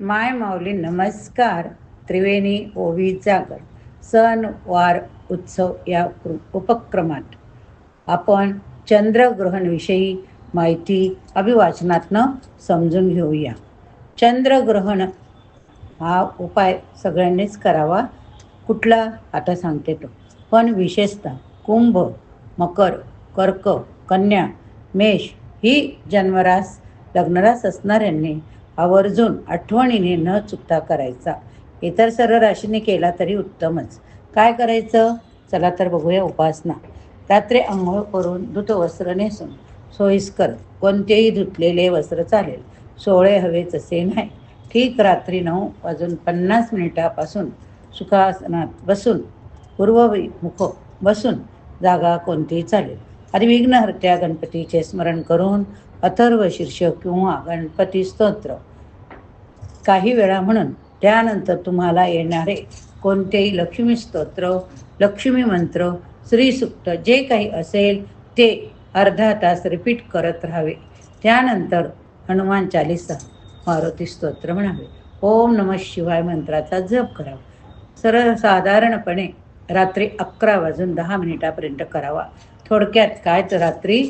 माय माऊली नमस्कार. त्रिवेणी ओवी जागर सण वार उत्सव या उपक्रमात आपण चंद्रग्रहणविषयी माहिती अभिवाचनातनं समजून घेऊया. चंद्रग्रहण हा उपाय सगळ्यांनीच करावा कुठला आता सांगते तो. पण विशेषतः कुंभ मकर कर्क कन्या मेष ही जन्मरास लग्नरास असणाऱ्यांनी आवर्जून आठवणीने न चुकता करायचा. इतर सर्व राशीने केला तरी उत्तमच. काय करायचं? चला तर बघूया उपासना. रात्री आंघोळ करून धुत वस्त्र नेसून सोयीस्कर. कोणतेही धुतलेले वस्त्र चालेल. सोळे हवे तसे नाही. ठीक रात्री नऊ वाजून पन्नास मिनिटापासून सुखासनात बसून पूर्वमुख बसून जागा कोणतीही चालेल. आधी विघ्नहर्त्या गणपतीचे स्मरण करून अथर्व शीर्ष किंवा गणपती स्तोत्र. काही वेळा म्हणून त्यानंतर तुम्हाला येणारे कोणतेही लक्ष्मी स्तोत्र लक्ष्मी मंत्र श्रीसुक्त जे काही असेल ते अर्धा तास रिपीट करत राहावे. त्यानंतर हनुमान चालिसा मारुती स्तोत्र म्हणावे. ओम नम शिवाय मंत्राचा जप करावा. सर्वसाधारणपणे रात्री अकरा वाजून दहा मिनिटापर्यंत करावा. थोडक्यात काय तर रात्री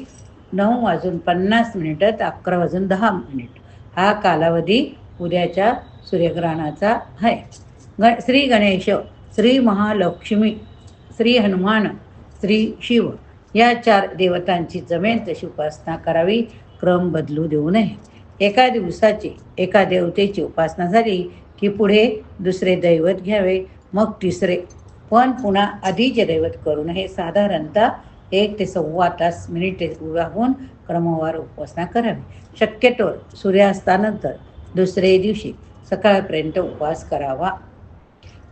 नऊ वाजून पन्नास मिनिटं तर अकरा वाजून दहा मिनिट. हा कालावधी उद्याच्या सूर्यग्रहणाचा आहे. ग श्री गणेश श्री महालक्ष्मी श्री हनुमान श्री शिव या चार देवतांची जमेल तशी उपासना करावी. क्रम बदलू देऊ नये. एका दिवसाची एका देवतेची उपासना झाली की पुढे दुसरे दैवत घ्यावे मग तिसरे. पण पुन्हा आधीचे दैवत करू नये. साधारणतः एक ते सव्वा तास मिनिटे उभा होऊन क्रमवार उपासना करावी. शक्यतो सूर्यास्तानंतर दुसरे दिवशी सकाळपर्यंत उपवास करावा.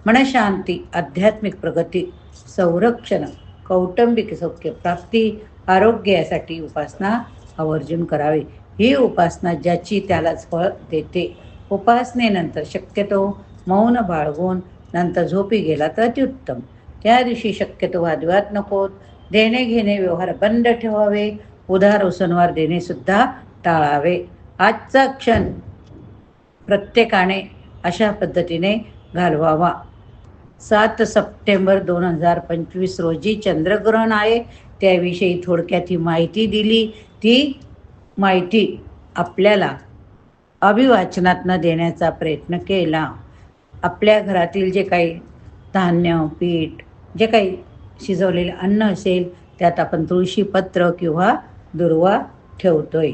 मनशांती आध्यात्मिक प्रगती संरक्षण कौटुंबिक सौख्य प्राप्ती आरोग्य यासाठी उपासना आवर्जून करावी. ही उपासना ज्याची त्यालाच फळ देते. उपासनेनंतर शक्यतो मौन बाळगून नंतर झोपी गेला तर अतिउत्तम त्या दिवशी शक्यतो वादविवाद नकोत देणे घेणे व्यवहार बंद ठेवावे. उधार उसनवार देणे सुद्धा टाळावे. आजचा क्षण प्रत्येकाने अशा पद्धतीने घालवावा. सात सप्टेंबर दोन हजार पंचवीस रोजी चंद्रग्रहण आहे. त्याविषयी थोडक्यात ही माहिती दिली. ती माहिती आपल्याला अभिवाचनातनं देण्याचा प्रयत्न केला. आपल्या घरातील जे काही धान्य पीठ जे काही शिजवलेलं अन्न असेल त्यात आपण तुळशीपत्र किंवा दुर्वा ठेवतोय.